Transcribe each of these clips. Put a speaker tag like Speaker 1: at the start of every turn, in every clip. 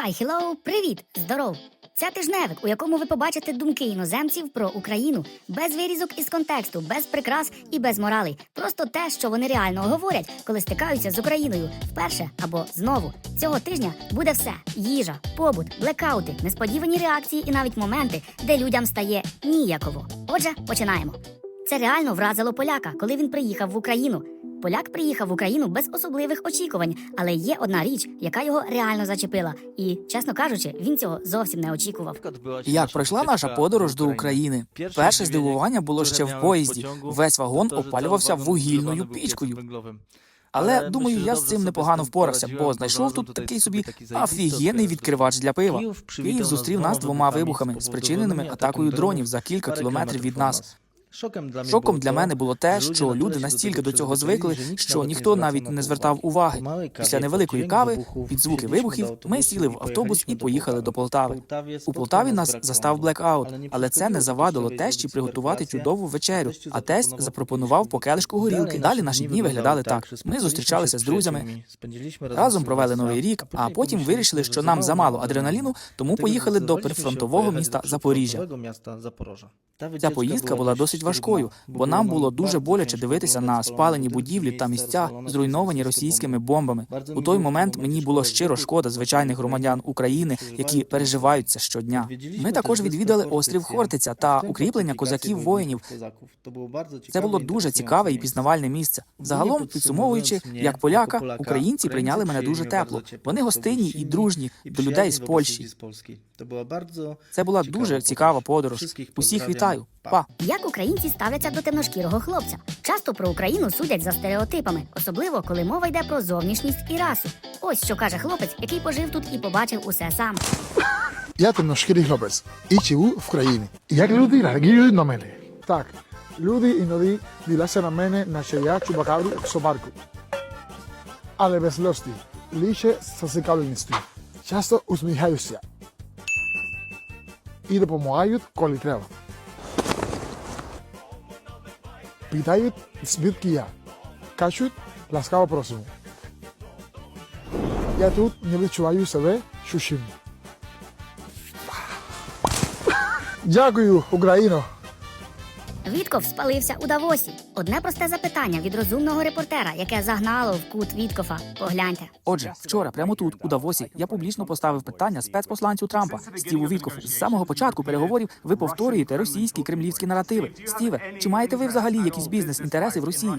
Speaker 1: Хай, хеллоу, привіт, здоров! Це тижневик, у якому ви побачите думки іноземців про Україну без вирізок із контексту, без прикрас і без моралей. Просто те, що вони реально говорять, коли стикаються з Україною вперше або знову. Цього тижня буде все: їжа, побут, блекаути, несподівані реакції і навіть моменти, де людям стає ніяково. Отже, починаємо. Це реально вразило поляка, коли він приїхав в Україну. Поляк приїхав в Україну без особливих очікувань, але є одна річ, яка його реально зачепила. І, чесно кажучи, він цього зовсім не очікував.
Speaker 2: Як пройшла наша подорож до України? Перше здивування було ще в поїзді. Весь вагон опалювався вугільною пічкою. Але думаю, я з цим непогано впорався, бо знайшов тут такий собі офігенний відкривач для пива. Київ зустрів нас двома вибухами, спричиненими атакою дронів за кілька кілометрів від нас. Шоком для мене було те, що люди настільки до цього звикли, що ніхто навіть не звертав уваги. Після невеликої кави під звуки вибухів ми сіли в автобус і поїхали до Полтави. У Полтаві нас застав блекаут, але це не завадило тещі приготувати чудову вечерю. А тесть запропонував по келишку горілки. Далі наші дні виглядали так. Ми зустрічалися з друзями, разом провели новий рік, а потім вирішили, що нам замало адреналіну, тому поїхали до прифронтового міста Запоріжжя. Ця поїздка була досить важкою, бо нам було дуже боляче дивитися на спалені будівлі та місця, зруйновані російськими бомбами. У той момент мені було щиро шкода звичайних громадян України, які переживають це щодня. Ми також відвідали острів Хортиця та укріплення козаків воїнів. Це було дуже цікаве і пізнавальне місце. Загалом, підсумовуючи, як поляка, українці прийняли мене дуже тепло. Вони гостинні і дружні до людей з Польщі. Це була дуже цікава подорож. Усіх вітаю. Па.
Speaker 1: Як українці ставляться до темношкірого хлопця? Часто про Україну судять за стереотипами, особливо коли мова йде про зовнішність і расу. Ось що каже хлопець, який пожив тут і побачив усе сам.
Speaker 3: Я темношкірий хлопець і живу в країні. Як люди реагують на мене? Так, люди іноді дивляться на мене, наче я чубакабру собаку. Але без злості, лише з зацікавленістю. Часто усміхаються. І допомагають, коли треба. Питають, звідки я. Кажуть, ласкаво просимо. Я тут не відчуваю себе чужим. Дякую, Україно!
Speaker 1: Вітков спалився у Давосі. Одне просте запитання від розумного репортера, яке загнало в кут Віткофа. Погляньте.
Speaker 2: Отже, вчора, прямо тут, у Давосі, я публічно поставив питання спецпосланцю Трампа Стіву Віткофу. З самого початку переговорів ви повторюєте російські кремлівські наративи. Стіве, чи маєте ви взагалі якісь бізнес-інтереси в Росії?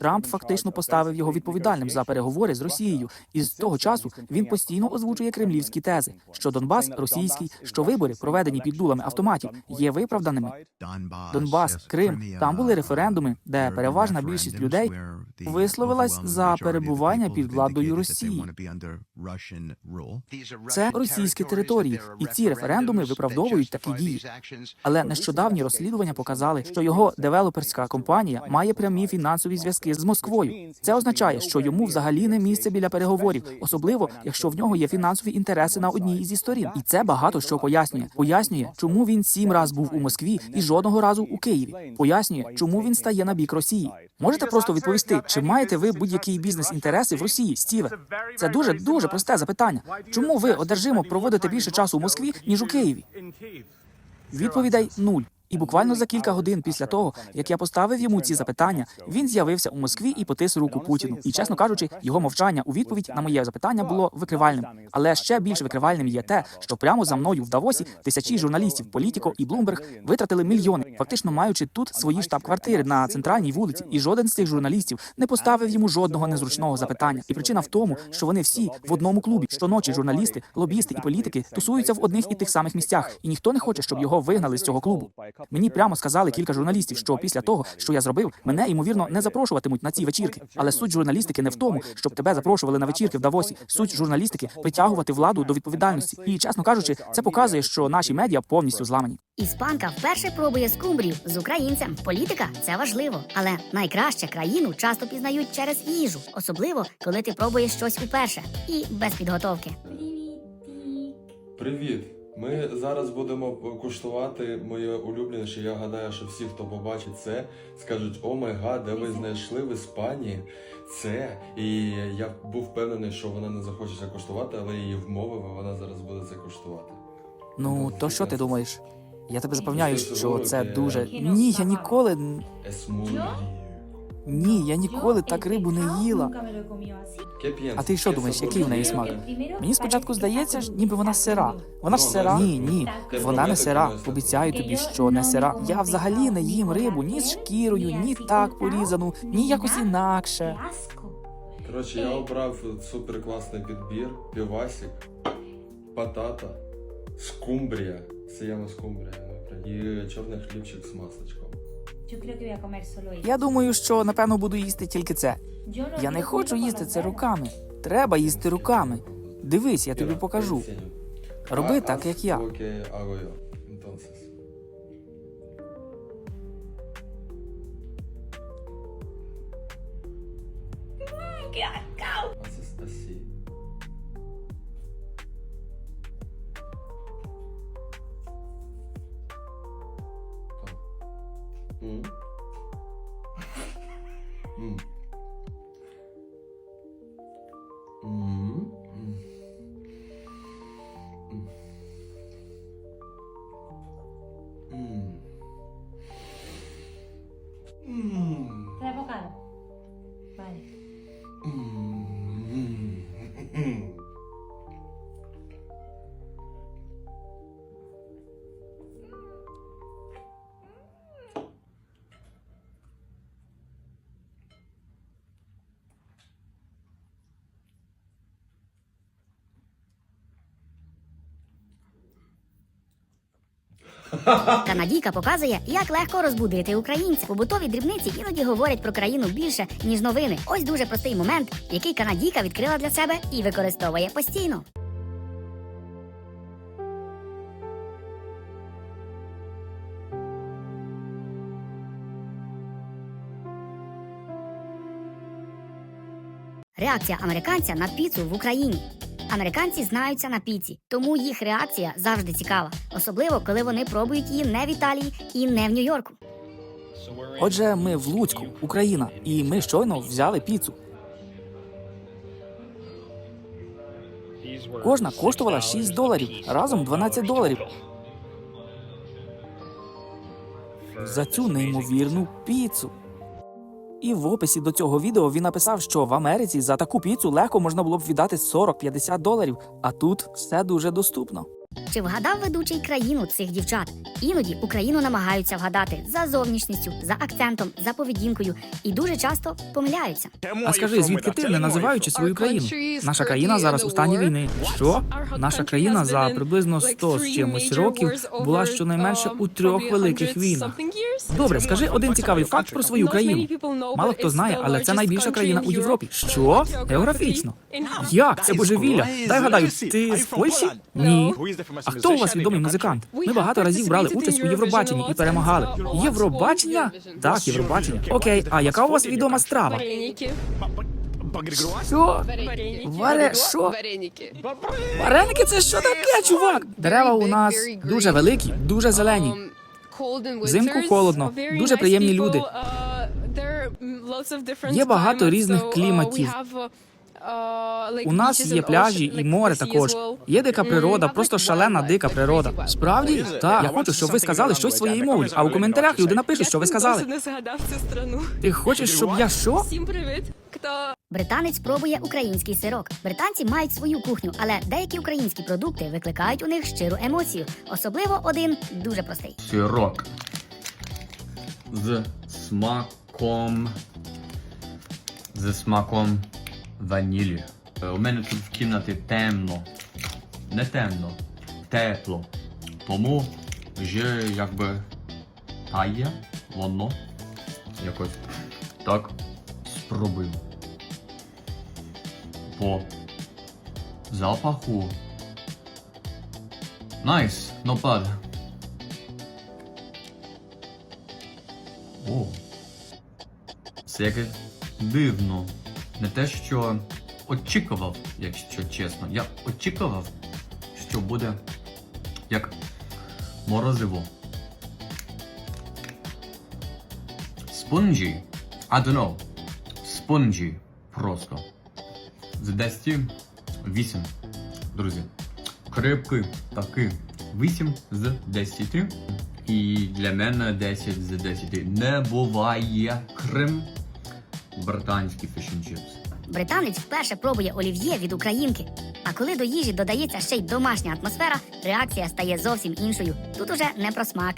Speaker 2: Трамп фактично поставив його відповідальним за переговори з Росією, і з того часу він постійно озвучує кремлівські тези, що Донбас російський, що вибори, проведені під дулами автоматів, є виправданими. Донбас, Крим, там були референдуми, де переважна більшість людей висловилась за перебування під владою Росії. Це російські території, і ці референдуми виправдовують такі дії. Але нещодавні розслідування показали, що його девелоперська компанія має прямі фінансові зв'язки з Москвою. Це означає, що йому взагалі не місце біля переговорів, особливо якщо в нього є фінансові інтереси на одній зі сторін. І це багато що пояснює. Пояснює, чому він сім раз був у Москві і жодного разу у Києві. Пояснює, чому він стає на бік Росії. Можете просто відповісти, чи маєте ви будь-які бізнес-інтереси в Росії, Стіве? Це дуже дуже просте запитання. Чому ви одержимо проводите більше часу у Москві ніж у Києві? Відповідей нуль. І буквально за кілька годин після того, як я поставив йому ці запитання, він з'явився у Москві і потис руку Путіну. І чесно кажучи, його мовчання у відповідь на моє запитання було викривальним. Але ще більш викривальним є те, що прямо за мною в Давосі тисячі журналістів Політіко і Блумберг витратили мільйони, фактично маючи тут свої штаб-квартири на центральній вулиці. І жоден з цих журналістів не поставив йому жодного незручного запитання. І причина в тому, що вони всі в одному клубі. Щоночі журналісти, лобісти і політики тусуються в одних і тих самих місцях, і ніхто не хоче, щоб його вигнали з цього клубу. Мені прямо сказали кілька журналістів, що після того, що я зробив, мене ймовірно не запрошуватимуть на ці вечірки. Але суть журналістики не в тому, щоб тебе запрошували на вечірки в Давосі. Суть журналістики притягувати владу до відповідальності. І чесно кажучи, це показує, що наші медіа повністю зламані.
Speaker 1: Іспанка вперше пробує скумбрію з українцем. Політика це важливо, але найкраще країну часто пізнають через їжу, особливо коли ти пробуєш щось уперше і без підготовки.
Speaker 4: Привіт. Ми зараз будемо куштувати моє улюбленіше. Я гадаю, що всі, хто побачить це, скажуть: О май гад, де ви знайшли в Іспанії це. І я був впевнений, що вона не захоче це куштувати, але її вмовив, і вона зараз буде це куштувати.
Speaker 2: Ну, то що ти думаєш? Я тебе запевняю, що це дуже. Ні, я ніколи. Ні, я ніколи так рибу не їла. А ти що думаєш, який в неї смак? Мені спочатку здається, ніби вона сира. Вона ж сира. Ні, ні, вона не сира. Обіцяю тобі, що не сира. Я взагалі не їм рибу ні з шкірою, ні так порізану, ні якось інакше.
Speaker 4: Коротше, я обрав супер класний підбір, півасик, патата, скумбрія, сіяма скумбрія, і чорний хлібчик з масличком.
Speaker 2: Я думаю, що напевно буду їсти тільки це. Я не хочу їсти це руками. Треба їсти руками. Дивись, я тобі покажу. Роби так, як я.
Speaker 4: así.
Speaker 1: Канадійка показує, як легко розбудити українця. Побутові дрібниці іноді говорять про країну більше, ніж новини. Ось дуже простий момент, який канадійка відкрила для себе і використовує постійно. Реакція американця на піцу в Україні. Американці знаються на піці, тому їх реакція завжди цікава, особливо коли вони пробують її не в Італії і не в Нью-Йорку.
Speaker 2: Отже, ми в Луцьку, Україна, і ми щойно взяли піцу. Кожна коштувала 6 доларів, разом 12 доларів. За цю неймовірну піцу. І в описі до цього відео він написав, що в Америці за таку піцу легко можна було б віддати 40-50 доларів, а тут все дуже доступно.
Speaker 1: Чи вгадав ведучий країну цих дівчат? Іноді Україну намагаються вгадати за зовнішністю, за акцентом, за поведінкою і дуже часто помиляються.
Speaker 2: А скажи, звідки ти, не називаючи свою країну? Наша країна зараз у стані війни. Що? Наша країна за приблизно 100 з чимось років була щонайменше у трьох великих війнах. Добре, скажи один цікавий факт про свою країну. Мало хто знає, але це найбільша країна у Європі. Що? Географічно? Як? Це божевілля. Дай гадаю, ти з Польщі? Ні. А хто у вас відомий музикант? Ми багато разів брали участь у Євробаченні і перемагали. Євробачення? Так, Євробачення. Окей, а яка у вас відома страва? Що? Варе, що?
Speaker 5: Вареники.
Speaker 2: Вареники це що таке, чувак? Дерева у нас дуже великі, дуже зелені.
Speaker 5: Взимку холодно, дуже приємні люди.
Speaker 2: Є багато різних кліматів. У нас є пляжі і море також. Є дика природа, просто шалена дика природа. Справді? Так. Я хочу, щоб ви сказали щось своєю мовою. А у коментарях люди напишуть, що ви сказали.
Speaker 5: не згадав цю страну.
Speaker 2: Ти хочеш, щоб я що?
Speaker 5: Всім привіт. Хто
Speaker 1: Британець пробує український сирок. Британці мають свою кухню, але деякі українські продукти викликають у них щиру емоцію. Особливо один дуже простий.
Speaker 6: сирок з смаком з смаком ванілі. Е, У мене тут в кімнаті темно. Не темно, тепло. Тому вже якби тає воно. Якось так спробую. По запаху. Найс, no bad. О. Це якось дивно. Не те, що очікував, якщо чесно. Я очікував, що буде як морозиво. Спонжі. I don't know. Спонжі. Просто. З 10 8. Друзі. Крепкий такий. 8 з 10. І для мене 10 з 10. Не буває Крим. Британський фішн чипс.
Speaker 1: Британець вперше пробує олів'є від українки. А коли до їжі додається ще й домашня атмосфера, реакція стає зовсім іншою. Тут уже не про смак.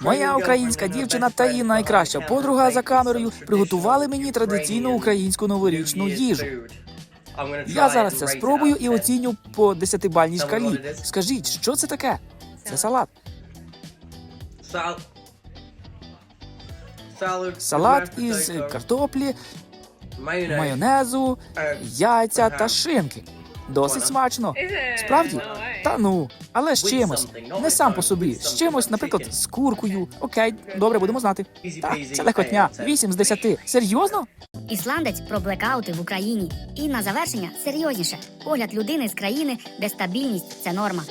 Speaker 2: Моя українська дівчина та її найкраща подруга за камерою приготували мені традиційну українську новорічну їжу. Я зараз це спробую і оціню по 10-бальній шкалі. Скажіть, що це таке? Це салат. Салат із картоплі, майонезу, яйця та шинки. Досить смачно. Справді? Та ну, але з чимось. Не сам по собі. З чимось, наприклад, з куркою. Окей, добре, будемо знати. Так, це легкотня. 8 з 10. Серйозно?
Speaker 1: Ісландець про блекаути в Україні. І на завершення серйозніше погляд людини з країни, де стабільність це норма.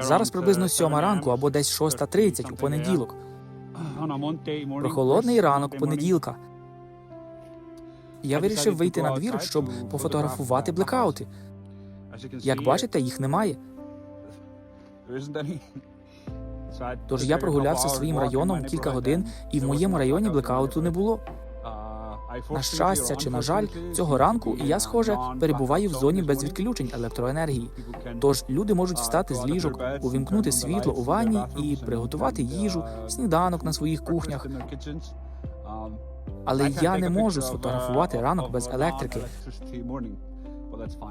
Speaker 2: Зараз приблизно 7 ранку або десь 6.30 у понеділок. Прохолодний ранок понеділка. Я вирішив вийти на двір, щоб пофотографувати блекаути. Як бачите, їх немає. Тож я прогулявся своїм районом кілька годин, і в моєму районі блекауту не було. На щастя чи на жаль, цього ранку я, схоже, перебуваю в зоні без відключень електроенергії. Тож люди можуть встати з ліжок, увімкнути світло у ванні і приготувати їжу, сніданок на своїх кухнях. Але я не можу сфотографувати ранок без електрики.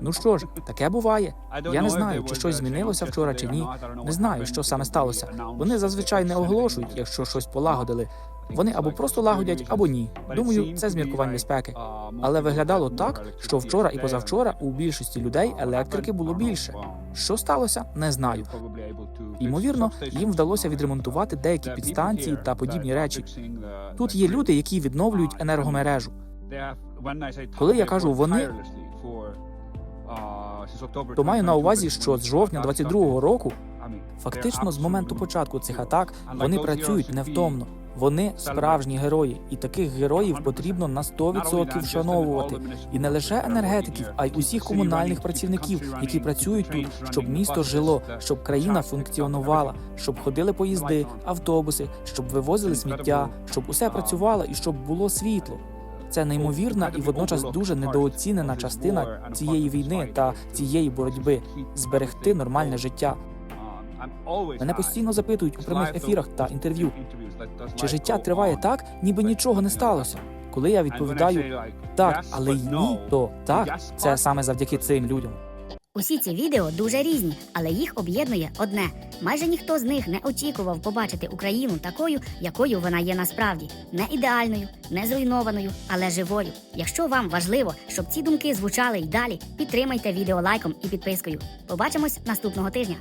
Speaker 2: Ну що ж, таке буває. Я не знаю, чи щось змінилося вчора чи ні. Не знаю, що саме сталося. Вони зазвичай не оголошують, якщо щось полагодили. Вони або просто лагодять, або ні. Думаю, це з міркувань безпеки. Але виглядало так, що вчора і позавчора у більшості людей електрики було більше. Що сталося, не знаю. Ймовірно, їм вдалося відремонтувати деякі підстанції та подібні речі. Тут є люди, які відновлюють енергомережу.
Speaker 5: Коли я кажу вони,
Speaker 2: То маю на увазі, що з жовтня 22-го року, фактично з моменту початку цих атак, вони працюють невтомно. Вони справжні герої, і таких героїв потрібно на 100% вшановувати. І не лише енергетиків, а й усіх комунальних працівників, які працюють тут, щоб місто жило, щоб країна функціонувала, щоб ходили поїзди, автобуси, щоб вивозили сміття, щоб усе працювало і щоб було світло. Це неймовірна і водночас дуже недооцінена частина цієї війни та цієї боротьби зберегти нормальне життя.
Speaker 5: Мене постійно запитують у прямих ефірах та інтерв'ю,
Speaker 2: Чи життя триває так, ніби нічого не сталося? Коли я відповідаю так, але й ні, то так, це саме завдяки цим людям.
Speaker 1: Усі ці відео дуже різні, але їх об'єднує одне: майже ніхто з них не очікував побачити Україну такою, якою вона є насправді, не ідеальною, не зруйнованою, але живою. Якщо вам важливо, щоб ці думки звучали й далі, підтримайте відео лайком і підпискою. Побачимось наступного тижня.